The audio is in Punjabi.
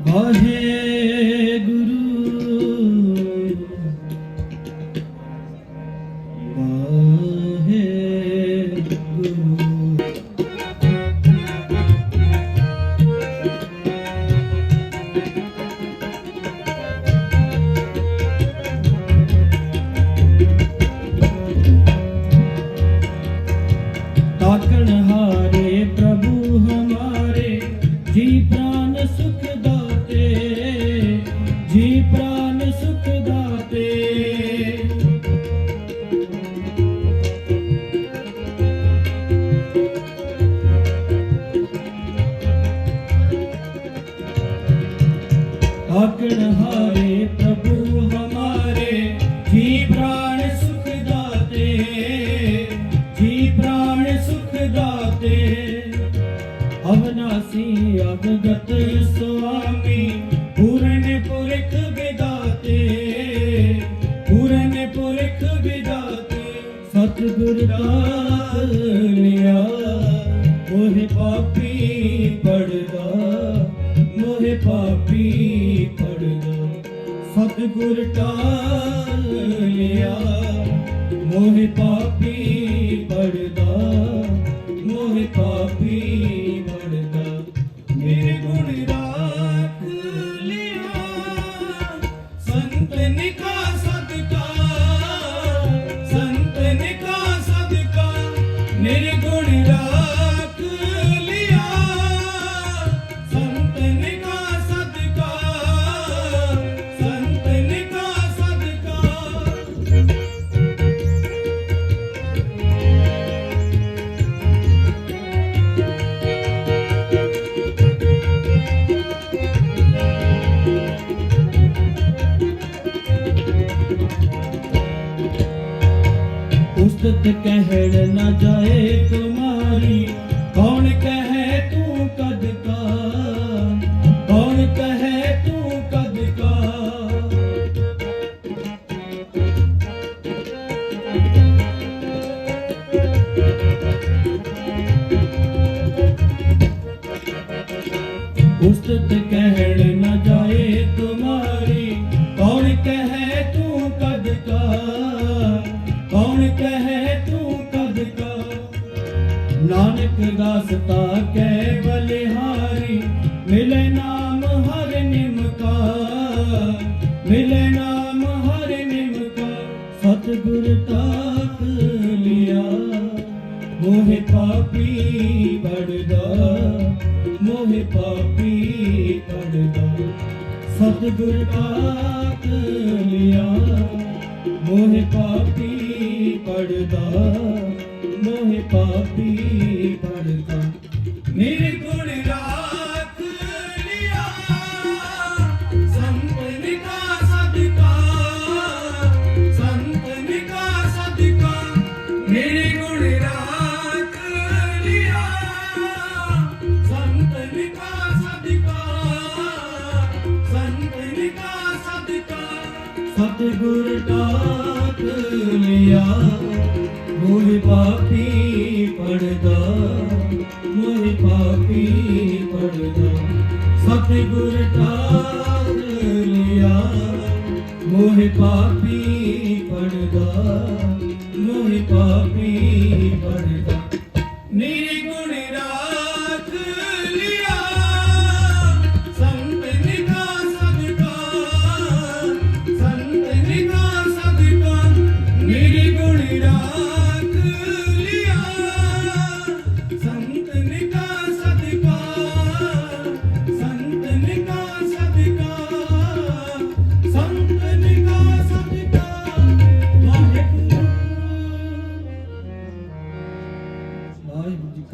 ਵਾਹਿਗੁਰੂ। ਵਾਹਿਗੁਰੂ। ਤਾਕਣ ਹਾਰੇ ਅਵਨਾਸੀ ਅਵਗਤ ਸੁਆਮੀ ਪੂਰਨ ਪੁਰਖ ਵਿਦਾਤੇ ਪੂਰਨ ਪੁਰਖ ਵਿਦਾਤੇ ਸਤਿਗੁਰ ਦਾਤ ਲਿਆ ਮੋਹਿ ਪਾਪੀ ਪੜਦਾ ਮੋਹਿ ਪਾਪੀ ਪੜਦਾ ਸਤਿਗੁਰ ਟਾਲ ਲਿਆ। ਮੋਹਿ ਪਾਪੀ ਪੜਦਾ, ਮੋਹਿ ਪਾਪੀ ਪੜਦਾ। ਮੇਰੇ ਗੁਣ ਰਾਖ ਲਿਆ। ਸੰਤ ਨਿਕਾ ਸਦਕਾ, ਸੰਤ ਨਿਕਾ ਸਦਕਾ। ਮੇਰੇ ਗੁਣ ਰਾਖ ਉਸਤਤ ਕਹਿਣ ਨਾ ਜਾਏ ਤੁਮਾਰੀ ਕੌਣ ਕਹੇ ਤੂੰ ਕਦ ਕਾ? ਕੌਣ ਕਹੇ ਤੂੰ ਕਦ ਕਾ? ਉਸਤਤ ਕਹਿਣ ਨਾ ਜਾਏ ਤੁਮਾਰੀ ਕੌਣ ਕਹੇ ਤੂੰ ਕਦ ਕਾ? ਨਾਨਕ ਦਾਸਤਾ ਕਹਿ ਬਲਿਹਾਰੀ ਮਿਲੇ ਨਾਮ ਹਰ ਨਿਮਕਾ ਮਿਲੇ ਨਾਮ ਹਰ ਨਿਮਕਾ ਸਤਿਗੁਰ ਤਾਕ ਲਿਆ। ਮੋਹਿ ਪਾਪੀ ਬੜਦਾ, ਮੋਹਿ ਪਾਪੀ ਬੜਦਾ, ਸਤਿਗੁਰ ਤਾਕ ਨਿਰਗੁਣ ਰਾਤ ਲਿਆ। ਸੰਤ ਨਿਕਾ ਸਦਕਾ, ਸੰਤ ਨਿਕਾ ਸਦਕਾ, ਨਿਰਗੁਣ ਰਾਤ ਲਿਆ। ਸੰਤ ਨਿਕਾ ਸਦਕਾ, ਸੰਤ ਨਿਕਾ ਸਦਕਾ, ਸਤਿਗੁਰ ਟਾਕ ਲਿਆ। ਮੋਹਿ ਪਾਪੀ ਪੜਦਾ। ਸਤਿਗੁਰ ਟਾਕ ਲਿਆ ਮੋਹਿ ਪਾਪੀ ਪੜਦਾ ਮੋਹਿ ਪਾਪੀ ਪੜਦਾ।